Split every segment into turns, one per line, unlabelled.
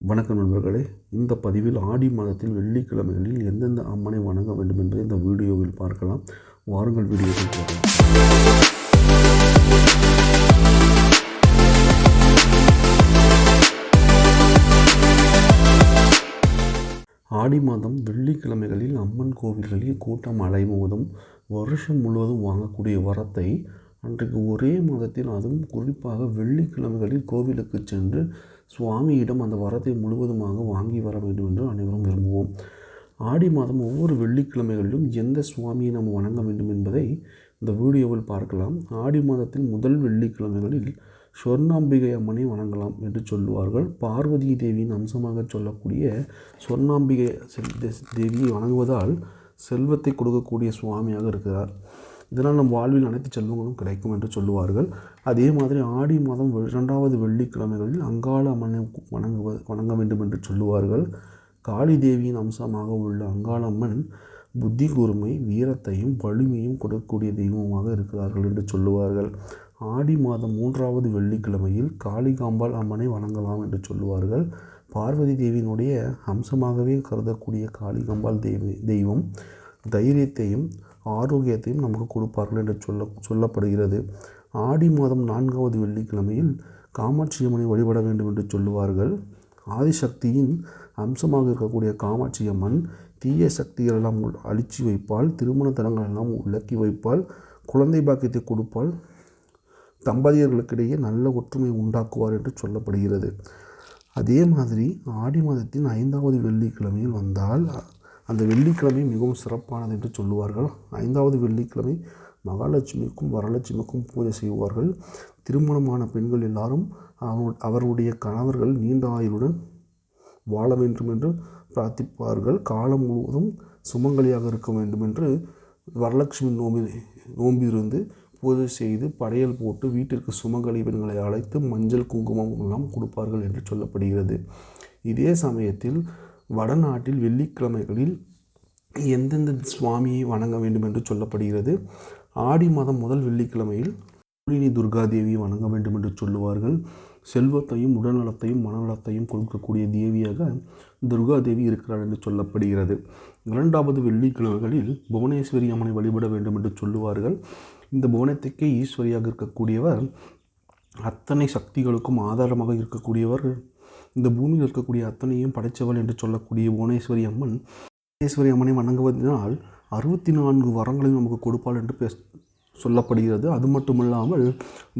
வணக்கம் நண்பர்களே. இந்த பதிவில் ஆடி மாதத்தில் வெள்ளிக்கிழமைகளில் எந்தெந்த அம்மனை வணங்க வேண்டும் என்பதை இந்த வீடியோவில் பார்க்கலாம். வாருங்கள் வீடியோவில் பார்க்கலாம் ஆடி மாதம் வெள்ளிக்கிழமைகளில் அம்மன் கோவில்களில் கூட்டம் அலைமோதும் வருஷம் முழுவதும் வாங்கக்கூடிய வரத்தை அன்றைக்கு ஒரே மாதத்தில் அதுவும் குறிப்பாக வெள்ளிக்கிழமைகளில் கோவிலுக்கு சென்று சுவாமியிடம் அந்த வரத்தை முழுவதுமாக வாங்கி வர வேண்டும் என்று அனைவரும் விரும்புவோம். ஆடி மாதம் ஒவ்வொரு வெள்ளிக்கிழமைகளிலும் எந்த சுவாமியை நாம் வணங்க வேண்டும் என்பதை இந்த வீடியோவில் பார்க்கலாம். ஆடி மாதத்தில் முதல் வெள்ளிக்கிழமைகளில் சொர்ணாம்பிகை அம்மனை வணங்கலாம் என்று சொல்லுவார்கள். பார்வதி தேவியின் அம்சமாக சொல்லக்கூடிய சொர்ணாம்பிகை செல் தேவியை வணங்குவதால் செல்வத்தை கொடுக்கக்கூடிய சுவாமியாக இருக்கிறார். இதனால் நம் வாழ்வில் அனைத்து செல்வங்களும் கிடைக்கும் என்று சொல்லுவார்கள். அதே மாதிரி ஆடி மாதம் வெ- இரண்டாவது வெள்ளிக்கிழமைகளில் அங்காள அம்மனை வணங்குவ வணங்க வேண்டும் என்று சொல்லுவார்கள். காளி தேவியின் அம்சமாக உள்ள அங்காள அம்மன் புத்தி கூர்மை வீரத்தையும் வலிமையும் கொடுக்கக்கூடிய தெய்வமாக இருக்கிறார்கள் என்று சொல்லுவார்கள். ஆடி மாதம் மூன்றாவது வெள்ளிக்கிழமையில் காளிகாம்பாள் அம்மனை வணங்கலாம் என்று சொல்லுவார்கள். பார்வதி தேவியினுடைய அம்சமாகவே கருதக்கூடிய காளிகாம்பாள் தெய்வ தெய்வம் தைரியத்தையும் ஆரோக்கியத்தையும் நமக்கு கொடுப்பார்கள் என்று சொல்ல சொல்லப்படுகிறது. ஆடி மாதம் நான்காவது வெள்ளிக்கிழமையில் காமாட்சி அம்மனை வழிபட வேண்டும் என்று சொல்லுவார்கள். ஆதிசக்தியின் அம்சமாக இருக்கக்கூடிய காமாட்சி அம்மன் தீய சக்திகளெல்லாம் உள்- அழிச்சு வைப்பால் திருமண தலங்கள் எல்லாம் வைப்பால் குழந்தை பாக்கியத்தை கொடுப்பால் தம்பதியர்களுக்கிடையே நல்ல ஒற்றுமை உண்டாக்குவார் என்று சொல்லப்படுகிறது. அதே மாதிரி ஆடி மாதத்தின் ஐந்தாவது வெள்ளிக்கிழமையில் வந்தால் அந்த வெள்ளிக்கிழமை மிகவும் சிறப்பானது என்று சொல்லுவார்கள். ஐந்தாவது வெள்ளிக்கிழமை மகாலட்சுமிக்கும் வரலட்சுமிக்கும் பூஜை செய்வார்கள். திருமணமான பெண்கள் எல்லாரும் அவருடைய கணவர்கள் நீண்ட ஆயுளுடன் வாழ வேண்டும் என்று பிரார்த்திப்பார்கள். காலம் முழுவதும் சுமங்கலியாக இருக்க வேண்டும் என்று வரலட்சுமி நோம்பி நோம்பியிருந்து பூஜை செய்து படையல் போட்டு வீட்டிற்கு சுமங்கலி பெண்களை அழைத்து மஞ்சள் குங்குமம் எல்லாம் கொடுப்பார்கள் என்று சொல்லப்படுகிறது. இதே சமயத்தில் வடநாட்டில் வெள்ளிக்கிழமைகளில் எந்தெந்த சுவாமியை வணங்க வேண்டும் என்று சொல்லப்படுகிறது? ஆடி மாதம் முதல் வெள்ளிக்கிழமையில் பூலினி துர்கா தேவியை வணங்க வேண்டும் என்று சொல்லுவார்கள். செல்வத்தையும் உடல்நலத்தையும் மனநலத்தையும் கொடுக்கக்கூடிய தேவியாக துர்கா தேவி இருக்கிறார் என்று சொல்லப்படுகிறது. இரண்டாவது வெள்ளிக்கிழமைகளில் புவனேஸ்வரி அம்மனை வழிபட வேண்டும் என்று சொல்லுவார்கள். இந்த புவனத்துக்கே ஈஸ்வரியாக இருக்கக்கூடியவர் அத்தனை சக்திகளுக்கும் ஆதாரமாக இருக்கக்கூடியவர் இந்த பூமியில் இருக்கக்கூடிய அத்தனையும் படைத்தவள் என்று சொல்லக்கூடிய புவனேஸ்வரி அம்மன் புவனேஸ்வரி அம்மனை வணங்குவதனால் அறுபத்தி நான்கு வரங்களையும் நமக்கு கொடுப்பாள் என்று பேச சொல்லப்படுகிறது. அது மட்டுமல்லாமல்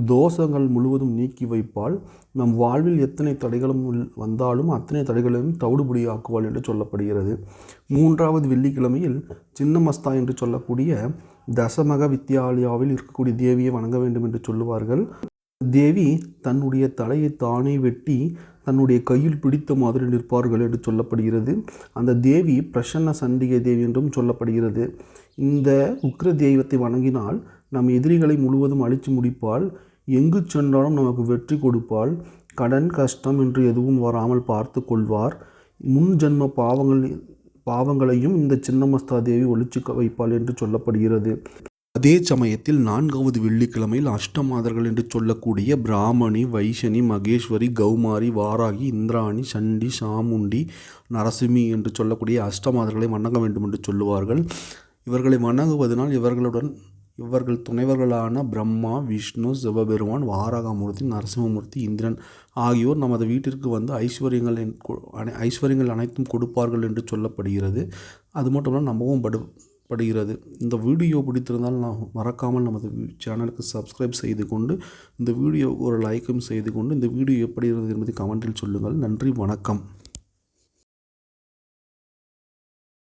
தோஷங்கள் முழுவதும் நீக்கி வைப்பால் நம் வாழ்வில் எத்தனை தடைகளும் உள்- வந்தாலும் அத்தனை தடைகளையும் தவிடுபடியாக்குவாள் என்று சொல்லப்படுகிறது. மூன்றாவது வெள்ளிக்கிழமையில் சின்னமஸ்தா என்று சொல்லக்கூடிய தசமக வித்யாலயாவில் இருக்கக்கூடிய தேவியை வணங்க வேண்டும் என்று சொல்லுவார்கள். தேவி தன்னுடைய தலையை தானே வெட்டி தன்னுடைய கையில் பிடித்த மாதிரி நிற்பார்கள் என்று சொல்லப்படுகிறது. அந்த தேவி பிரசன்ன சண்டிகை தேவி என்றும் சொல்லப்படுகிறது. இந்த உக்ர தெய்வத்தை வணங்கினால் நம் எதிரிகளை முழுவதும் அழித்து முடிப்பால் எங்கு சென்றாலும் நமக்கு வெற்றி கொடுப்பால் கடன் கஷ்டம் என்று எதுவும் வராமல் பார்த்து கொள்வார். முன் ஜென்ம பாவங்கள் பாவங்களையும் இந்த சின்னமஸ்தா தேவி ஒழிச்சு வைப்பாள் என்று சொல்லப்படுகிறது. அதே சமயத்தில் நான்காவது வெள்ளிக்கிழமையில் அஷ்டமாதர்கள் என்று சொல்லக்கூடிய பிராமணி வைஷனி மகேஸ்வரி கௌமாரி வாராகி இந்திராணி சண்டி சாமுண்டி நரசிம்மி என்று சொல்லக்கூடிய அஷ்டமாதர்களை வணங்க வேண்டும் என்று சொல்லுவார்கள். இவர்களை வணங்குவதனால் இவர்களுடன் இவர்கள் துணைவர்களான பிரம்மா விஷ்ணு சிவபெருமான் வாராகமூர்த்தி நரசிம்மமூர்த்தி இந்திரன் ஆகியோர் நமது வீட்டிற்கு வந்து ஐஸ்வர்யங்கள் என் அனை- ஐஸ்வர்யங்கள் அனைத்தும் கொடுப்பார்கள் என்று சொல்லப்படுகிறது. அது மட்டும் இல்லாமல் நம்பவும் படு படுகிறது இந்த வீடியோ பிடித்திருந்தால் நான் மறக்காமல் நமது சேனலுக்கு சப்ஸ்கிரைப் செய்து கொண்டு இந்த வீடியோ ஒரு லைக்கும் செய்து கொண்டு இந்த வீடியோ எப்படி இருந்தது என்பதை கமெண்டில் சொல்லுங்கள். நன்றி வணக்கம்.